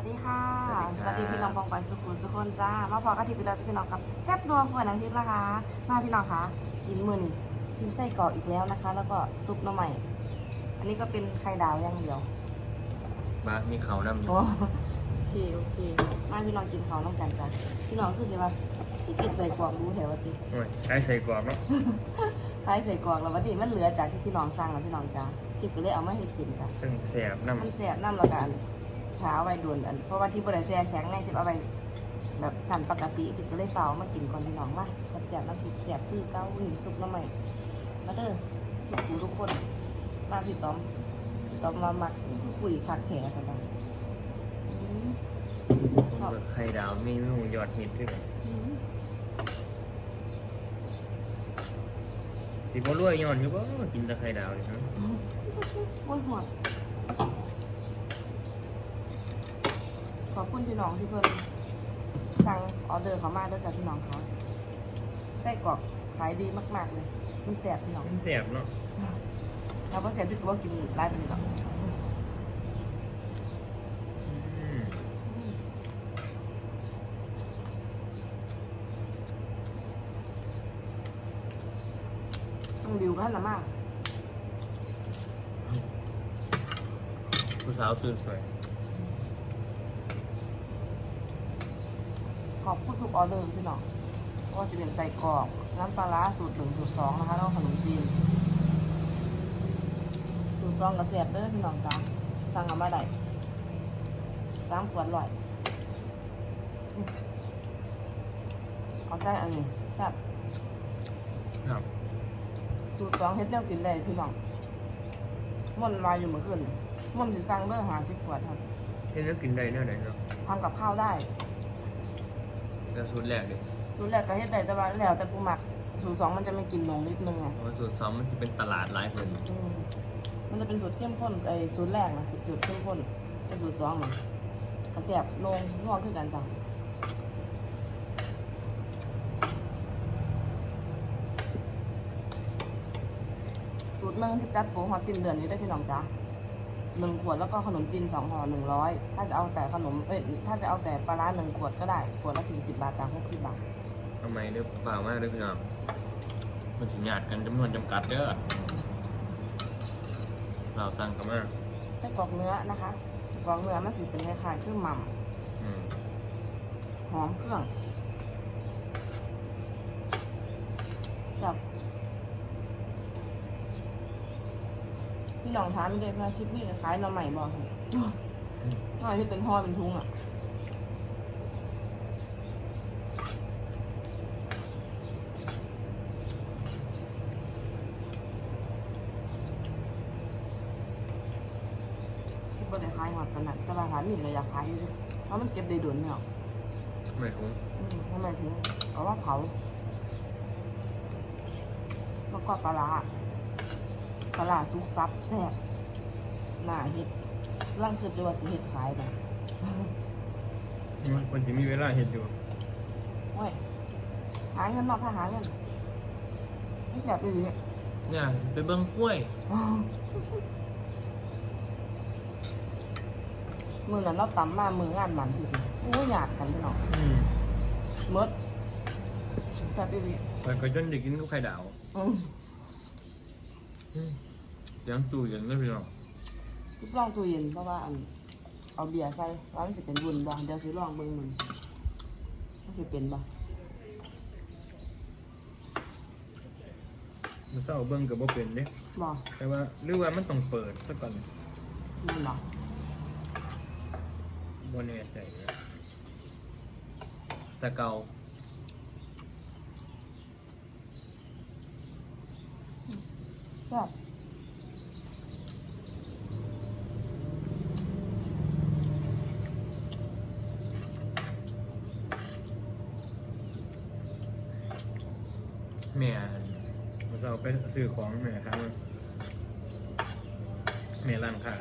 วัสดีค่ะ สวัสดีครับพี่น้องปองปันสุขุมสุขคนจ้า มาพอกันทิพย์พี่เราจะพี่น้องกับแซ่บนัวเพื่อนนางทิพย์นะคะ มาพี่น้องคะกินมือนี่กินไส้กรอกอีกแล้วนะคะ แล้วก็ซุปหน่อใหม่ อันนี้ก็เป็นไข่ดาวอย่างเดียวบ้ามีเขานำอยู่ โอ้โอเคโอเค มาพี่น้องกินข้าวน้องกันจ้าพี่น้องคือสิว่าที่กินใส่กรอกรู้แถวว่าติโอ้ยใช้ใส่กรอบเนาะคล้ายใส่กรอกแล้วว่าติมันเหลือจากที่พี่น้องสั่งแล้วพี่น้องจ้าทิพย์ก็เลยเอามาให้กินจ้าตั้งแสบน้ำมันแสบน้ำและกัน ขาเอาไว้โดนอันเพราะว่าที่บริแช่แข็งไงที่เอาไว้แบบสั่นปกติที่ก็เลยเฝ้ามากินก่อนพี่น้องว่าแสบๆน้ำทิพย์แสบคือเก้าหนีซุปน้ำใหม่มาเด้อทุกผู้ทุกคน มาพี่ต้อมพี่ต้อมมามักนี่คือคุยคักแถสบายอืมผมเบิกไข่ดาวมีหมูยอดฮิตด้วยกันอืมสิบ่รวยย้อนอยู่บ่กินแต่ไข่ดาวเลยนะอืมโอ้ยหัวข อบคุณพี่น้องที่เพิ่นสั่งออเดอร์เขามาด้วยจากพี่น้องเขาไส้กรอกขายดีมาก ๆ เลย มันแสบพี่น้อง มันแสบเนาะถ้าว่าแสบพี่ก็ว่ากินไล่ไปเลยหรอกอืมต้องดิวกันนะมาก ผู้สาวตื่นสวย อบคุณทุกออเดอร์พี่น้องก็จะเป็นใส่กรอกน้ำปลาร้าสูตรหนึ่งสูตรสองนะคะแล้วก็ขนมจีนสูตรสองกับแสบเด้อพี่น้องจ้าสั่งเอามาได้สามขวดร้อยอืมเอาใส่อันนี้แบบครับสูตรสองเฮ็ดแนวกินได้พี่น้องม่วนวายอยู่เมื่อคืนนี่ม่วนสิสั่งเด้อหาสิบขวดครับเห็นแล้วกินได้แน่ไหนเนาะทำกับข้าวได้ แต่สูตรแรกเลยสูตรแรกก็เฮ็ดได้แต่ว่าแล้วแต่ผู้มักสูตรสองมันจะไม่กินนงนิดนึงอะเพราะว่าสูตรสองมันจะเป็นตลาดหลายคนอืมมันจะเป็นสูตรเข้มข้นไอ้สูตรแรกนะเป็นสูตรเข้มข้นไอ้สูตรสองน่ะกระเทียบนงนัวคือกันจ้ะสูตรหนึ่งที่จัดโปรฮอตจินเดือนนี้ได้พี่น้องจ้ะ หนึ่งขวดแล้วก็ขนมจีนสองห่อหนึ่งร้อยถ้าจะเอาแต่ขนมเอ้ยถ้าจะเอาแต่ปลาร้าหนึ่งขวดก็ได้ขวดละสี่สิบบาทจากหกสิบบาททำไมเด้อเปล่ามากเด้อพี่น้องมันถึงหยาดกันจำนวนจำกัดเด้อเราสั่งกันมาไส้กรอกเนื้อนะคะไส้กรอกเนื้อมันสิเป็นคล้ายๆเครื่องหม่อืมำหอมเครื่องแบบ พี่น้องถามไม่ได้พระทิพย์นี่ขายหน่อใหม่บอกหน่อยที่เป็นห่อเป็นทุงอะที่บ่ได้ขายหอดขนาดแต่ว่าถามมีก็อยากขายอยู่ดิเพราะมันเก็บได้ดุนเนี่ยไม่คุ้มอืมทำไมถึงเอาว่าเผาแล้วก็ปลาร้า ปลาร้าซุกซับแซ่บหน้าเฮ็ดร่างสืบจะว่าสิเฮ็ดขายไปคนที่มีเวลาเห็นอยู่โอ้ยหาเงินเนอกถ้าหาเงินไม่แซ่บอีหลีเนี่ยไปเบิ้งกล้วยมือนั้นเราตำมามืองานมันทีนี้โอ้ยอยากกันพี่น้องอืมหมดแซ่บอีหลีมันก็จนได้กินกับไข่ดาว อืม อืมเสียงตู้เย็นเลยพี่น้องทุบลองตู้เย็นเพราะว่าอันเอาเบียร์ใส่ว่ามันสิเป็นบุญบ่เดี๋ยวสิลองเบิ่งมันมันสิเป็นบ่มันเศร้าเบิ้งกับบ่เป็นเด้บ่แต่ว่าหรือว่ามันต้องเปิดซะก่อนมันบ่บ่แน่ใจนะแต่เก่าแซ่บ แม่มันเราไปซื้อของแม่ครับแม่ร้านค้า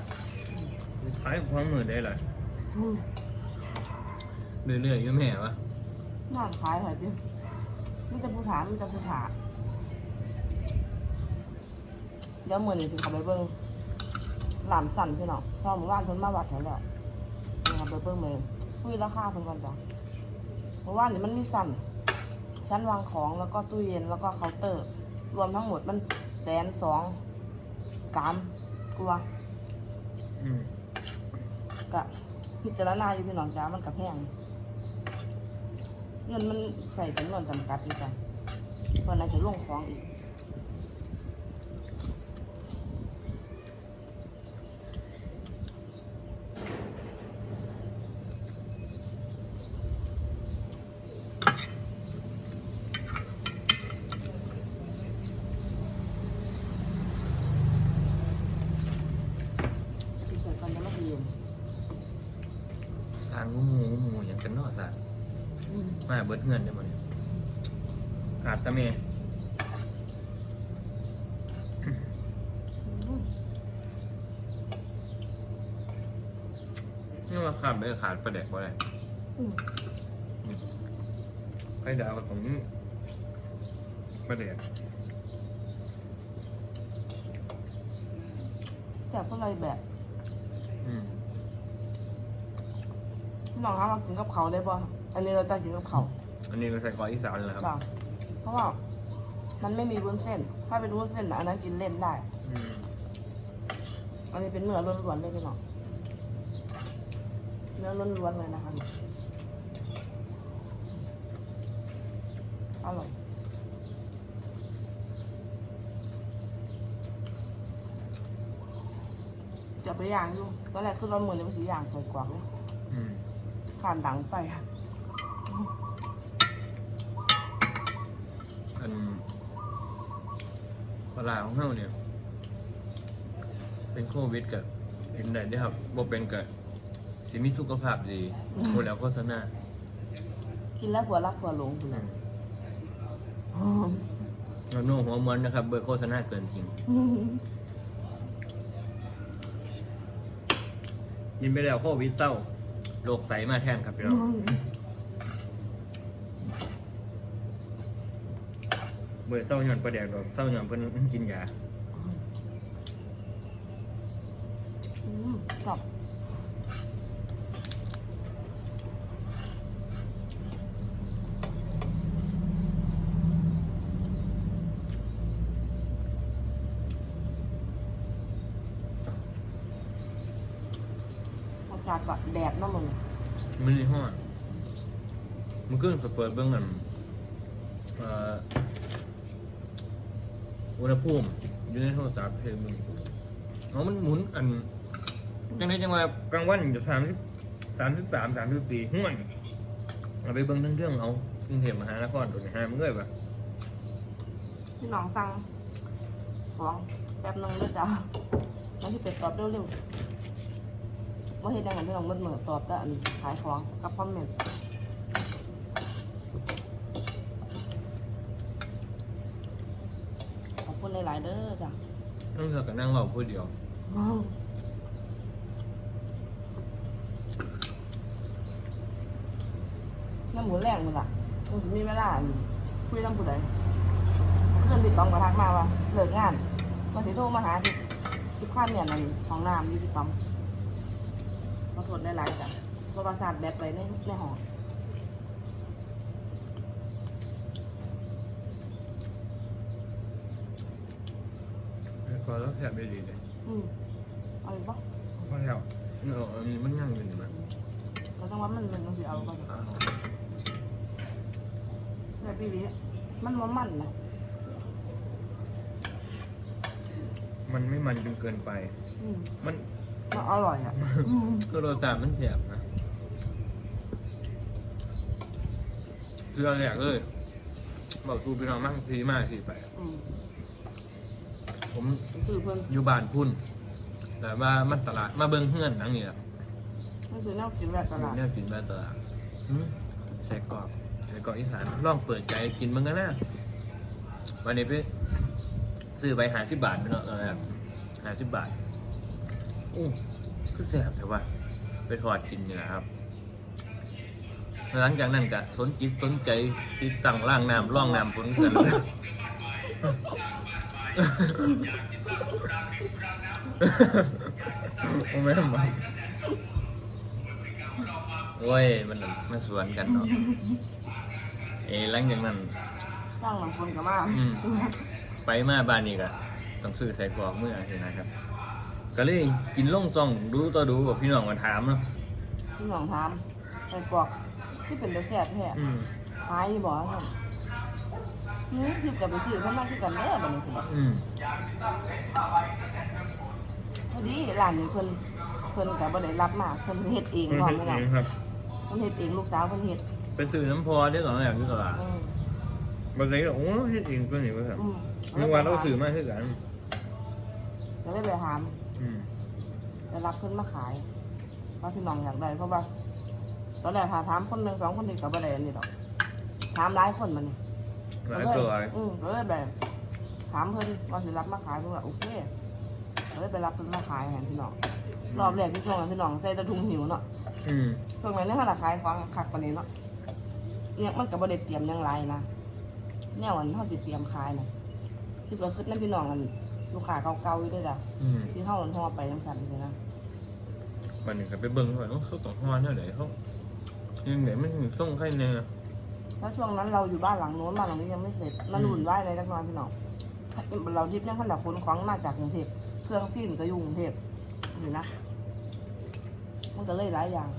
ขายของมือได้เลยอืมเรื่อยๆอยู่แม่วะน่าขายเหรอจิมันจะผู้ถามมันจะผู้ถามเดี๋ยวมื้อนี้สิเข้าไปเบิ่งหลานสั่นพี่น้องเพอหมู่บ้านเพิ่นมาวัดให้แล้วนะครับไปเพิ่มเลยคุยราคาเพิ่นก่อนจ้ะเพราะว่านี่มันมีสั่น ชั้นวางของแล้วก็ตู้เย็นแล้วก็เคาน์เตอร์ รวมทั้งหมดมันแสนสองสามกว่าอืมกะพิจารณาอยู่พี่น้องจ้ามันกับแพงเงินมันใส่จำนวนจำกัดอยู่จ้ะเพราะน่าจะลงของอีก พี่เกิดก่อนจะไม่ลืม ทางงูหมูงูหมูอย่างกันเนอกสัตว์มา เบิดเงินได้หมดเนี่ยขาดตะเมนี่ว่าขาดไปก็ขาดประเด็กว่าไรอืมไข่ดาวกับตรงนี้ประเด็กแต่พวกเราแบบอืมพี่น้องคะมากินกับเขาวได้ป่ะอันนี้เราจะกินกับเขาว อันนี้เราใส่กออีสานเลยครับจ้ะเพราะว่ามันไม่มีวุ้นเส้น ถ้าเป็นวุ้นเส้นน่ะอันนั้นกินเล่นได้ อืมอันนี้เป็นเนื้อล้วนๆเลยพี่น้องเนื้อล้วนๆเลยนะคะอร่อยจะไปย่างอยู่ตอนแรกคือเราเหมือนเลยว่าสีย่างใส่กวางเลยอืม ขานดังไปค่ะ อันปลาของเราเนี่ย เป็นโควิดกับเห็นได้เด้อครับบ่เป็นกับสิมีสุขภาพดีหมดแล้วโฆษณากินแล้วหัวรักหัวหลงคุณอืมเราโน้หัวมันนะครับ เบอร์โฆษณาเกินจริงยินไปแล้วโควิดเศร้าโรคไตมาแทนครับพี่น้อง เบอร์เศร้าหย่อนประแดกดอกเศร้าหย่อนเพิ่นกินยาอืมกรอบอากาศก็แดดเนาะมึง มันนี่ห้อนมันขึ้นเปิดเบื้องอันเอ่อ อุณหภูมิอยู่ในโทรศัพท์เพลงมึงอ๋อมันหมุนอันจังไดจังว่ากลางวันอยู่สามสิบสามสิบสามสามสิบสี่ห้วนเอาไปเบิ่งทั้งเรื่องเอากรุงเทพมหานครตัวนี้ห้ามึงเอ้ยปะพี่น้องสั่งของแป๊บนึงแล้วจ้ะแล้วที่เป็ดตอบเร็วๆว่าเห็นยังไงพี่น้องมันเหมือตอบแต่อันขายของกับคอมเมนต์ขอบคุณ หลายๆเด้อจ้ะต้องเธอกับนั่งเราพูดเดียวน้ำหมูแรงหมดละมันจะมีเวลาคุยน้ำผู้ใดเพื่อนติดต่อมกระทักมาว่าเลิกงานมาสิโทรมาหาที่ที่ข้ามเนี่ยนั่นของน้ำอยี่ที่ปั๊มมาทดได้หลายจ้ะโทรศัพท์แบตไว้ในในห้อง ก็แล้วแทบไม่ดีเลยอืมเอาอีกปะพอแล้วเอออันนี้มันยั่งอยู่นี่มันก็ต้องว่ามันมันต้องสิเอาก็อ่าแต่ปีนี้มันว่มันนะมันไม่มันจนเกินไป อืมมัน มันอร่อยอะอืมคือโรตามันแสบนะคือเราอยากเลยบอกสูพี่น้องมากทีมากทีไป อืม ผมซื้อเพิ่นอยู่บ้านพุ่นแต่ว่ามันตลาดมาเบิ้งเฮือนหนังนี่แหละมันซื้อแนวกินแบบตลาดเนี่ยกินบ้านตลาดหืมใส่กรอบใส่กรอบอีสานลองเปิดใจกินมันก็น่าวันนี้ไปซื้อไปหาสิบบาทไปเนาะตอนแรกหาสิบบาทอู้คือแสบแต่ว่าไปทอดกินนี่แหละครับ หลังจากนั้นก็สนจิตสนใจติดตั้งล่างน้ำร่องน้ำฝนกันเลย โอ้แม่ทำไมโอ้ย มันมันสวนกันเนาะเอ้หลังจากนั้นตั้งหลังคนกับมาอืมไปมาบ้านนี้ก็ต้องซื้อใส่กรอกเมื่อสินะครับ ก็เลยกินล่งซองดูต่อดูบอกพี่น้องมาถามเนาะพี่หนองถามใส่กรอกที่เป็นตะแซ่บแท้อืม หายอยู่บ่ครับ หืมคือกับไปซื้อเพิ่นมาคือกันเด้อบัดนี้สิบ่อืมพอดีร้านนี้เพิ่นเพิ่นก็บ่ได้รับมาเพิ่นเฮ็ดเองพร้อมแม่นบ่ครับ เพิ่นเฮ็ดเองลูกสาวเพิ่นเฮ็ดไปซื้อน้ำพอได้ก่อนอย่างที่ตลาดอืมบางทีก็โอ้เฮ็ดเองตัวนี้ว่าครับอืมเมื่อวานเราซื้อมาคือกันก็เลยไปถาม อืมไปรับเพิ่นมาขายว่าพี่น้องอยากได้เพราะว่า ตอนแรกถ้าถามคนหนึงสองคนนี้ก็บ่ได้อันนี้ดอก ถามหลายคนมันนี่ หลายตัวอืมก็เลยแบบถามเพิ่นว่าสิรับมาขายเพิ่นว่าโอเคก็เลยไปรับเพิ่นมาขายให้พี่น้องรอบแรกที่ช่วงนั้นพี่น้องใส่แตะถุงหิวเนาะอืมช่วงนั้นเนี่ยขนาดขายของคักปานนี้เนาะเอียงมันก็บ่ได้เตรียมหยังไรนะแนวอันเฮาสิเตรียมขายน่ะที่ก็คิดนํพี่น้องกันลูกค้าเก่าๆอยู่ด้วยจ้ะอืมที่เฮามันห่อไปจังซั่นซี่นะวันหนึ่งก็ไปเบิ่งว่าเขาต้องห้อนเท่าไหร่เขายังไหนมันถึงส่งใครเนี่ ยแล้วช่วงนั้นเราอยู่บ้านหลังโน้นบ้านหลังนี้ยังไม่เสร็จมันหุ่นไหวายเลยจักหน่อยพี่น้องเราทิพย์ยังขนาดขนของมาจากกรุงเทพเครื่องฟิล์มก็อยู่กรุงเทพอยู่นะมันก็เลยหลายอย่าง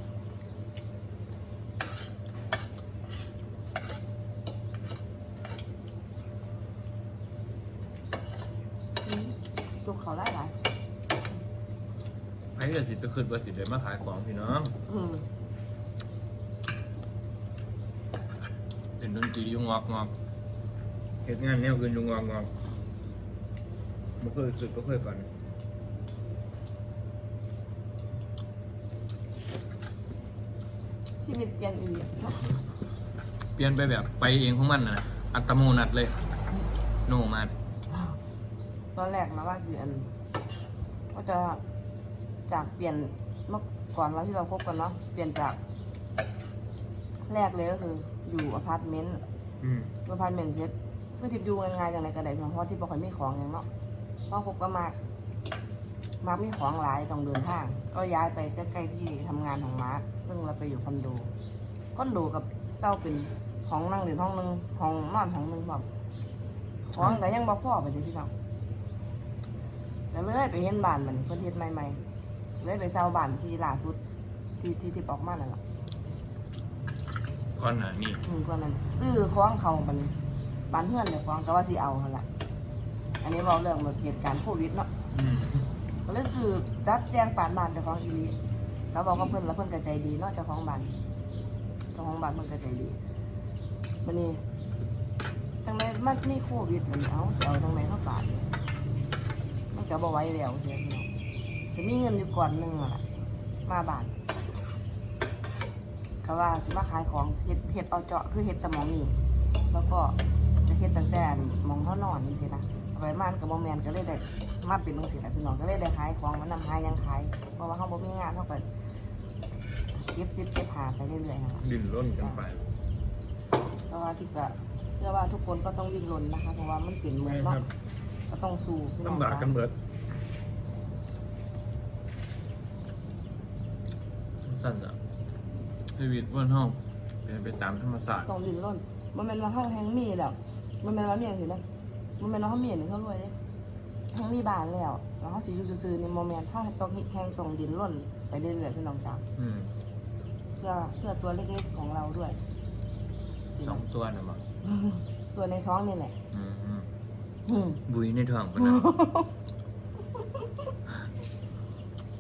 อืมจุกเขาหลายหลายไอ้จะสิจะขึ้นว่าสิเดี๋ยวมาขายของพี่น้อง อืม เป็ นดนตรีอยุงงอกงอกเหตุงานแนวอื่นอยุงงอกงอกไม่เคยสึกก็เคยฝันชีวิตเปลี่ยนอีกเนาะเปลี่ยนไปแบบไปเองของมันนะอัตโนนัดเลย โนมาตอนแรกนะว่าสิอันก็จะจากเปลี่ยนเมื่อก่อนเราที่เราคบกันเนาะเปลี่ยนจากแรกเลยก็คือ อยู่อพาร์ตเมนต์อืมอพาร์ตเมนต์เซ็ตเพื่อทิพอยู่ง่ายๆจากไหนก็ได้เพียงเพราะที่บ่ค่อยมีของอย่างเนาะพอคบก็มากมาร์คมีของหลายต้องเดินทาง ก็ย้ายไปใกล้ๆที่ทำงานของมาร์คซึ่งเราไปอยู่คอนโดคอนโดกับเศร้าเป็นห้องนั่งเรียนห้องหนึงห้องนอนห้องหนึงแบบของก็ยังบ่พอไปเลยพี่น้องแล้วเลยไปเห็นบ้านมันเพิ่นเฮ็ดใหม่ๆเลยไปเช่าบ้านที่ล่าสุดที่ที่ที่ออกมานั่นแหละ ก้อนหนานี่อืมก็นั้นซื้อของเขาบันบ้านเพื่อนแต่ของก็ว่าสิเอาหั่นล่ะอันนี้บอกเรื่องแบบเหตุการณ์โควิดเนาะอืมก็เลยซื้อจัดแจงปานบ้านเจ้าของอีหลีเขาบอกว่าเพิ่นแล้วเพิ่นก็ใจดีเนาะเจ้าของบ้านเจ้าของบ้านเพิ่นก็ใจดีบัดนี้จังไดมันมีโควิดมันเอาสิเอาจังไดเข้าบาทมันก็บ่ไหวแล้วเสียพี่น้องจะมีเงินอยู่ก่อนหนึงอะล่ะมาบ้าน เขาว่าสิมาขายของเฮ็ดเฮ็ดเอาเจาะคือเฮ็ดแตะมองนี่แล้วก็จะเฮ็ดตั้งแต่หมองเฮานอนนี่สินะเอาไปมานกับบ่แม่นก็เลยได้มาเป็นจังซี่แหละพี่น้องก็เลยได้ขายของมานำหายังขายเพราะว่าเฮาบ่มีงานเฮาก็เก็บซิบเก็บหาไปเรื่อยๆนั่นล่ะดิ้นร่นกันไปเพราะว่าที่ก็เชื่อว่าทุกคนก็ต้องดิ้นรนนะคะ เพราะว่ามันเปลี่ยนเมืองครัเนาะบก็ต้องสู้พี่น้องลำบากกันเบิดสั้นอะ ชีวิตเพื่อนห้องเป็นไปตามธรรมศาสตร์ต้องดิ้นรนบ่แม่นว่าเฮาแฮงมีแล้วบ่แม่นว่ามีจังซี่นะบ่แม่นว่าเฮามีอันนี้เฮารวยเด้แฮงมีบ้านแล้วแล้วเฮาสิอยู่ซื่อๆนี่บ่แม่นเฮาต้องแฮงต้องดิ้นรนไปเรื่อยๆพี่น้องจ้าอืมเพื่อเพื่อตัวเล็กๆของเราด้วยสิสองตัวนะมั้งตัวในท้องนี่แหละอืมอืมอืมบุยในท้องปะนะ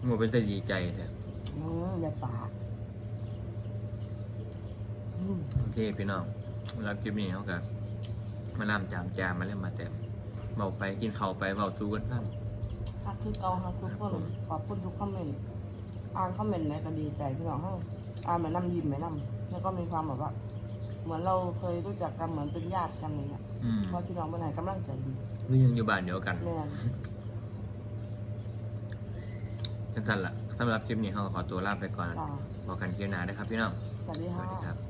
มัวเป็นแต่ดีใจแท้อืมอย่าปากอืม โอเคพี่น้องรับคลิปนี้เขากันมาลามจามจามมาเล่นมาแต้มเบาไปกินข้าวไปเบาสู้กันบ้างฮักคือเกาฮักทุกคนขอบคุณทุกคอมเมนต์อ่านคอมเมนต์ไหนก็ดีใจพี่น้องให้อ่านเหมือนน้ำยิ้มไหมน้ำแล้วก็มีความแบบว่า เหมือนเราเคยรู้จักกันเหมือนเป็นญาติกันอย่างเงี้ยอืมเพราะพี่น้องเป็นไหนกำลังใจดีนี่ยังอยู่บ้านเดียวกันแม่นจังสันละสำหรับคลิปนี้เขาก็ขอตัวลาไปก่อนจ้าบอกกันคลิปหน้านะครับพี่น้องสวัสดีสวัค่ะสดีครับ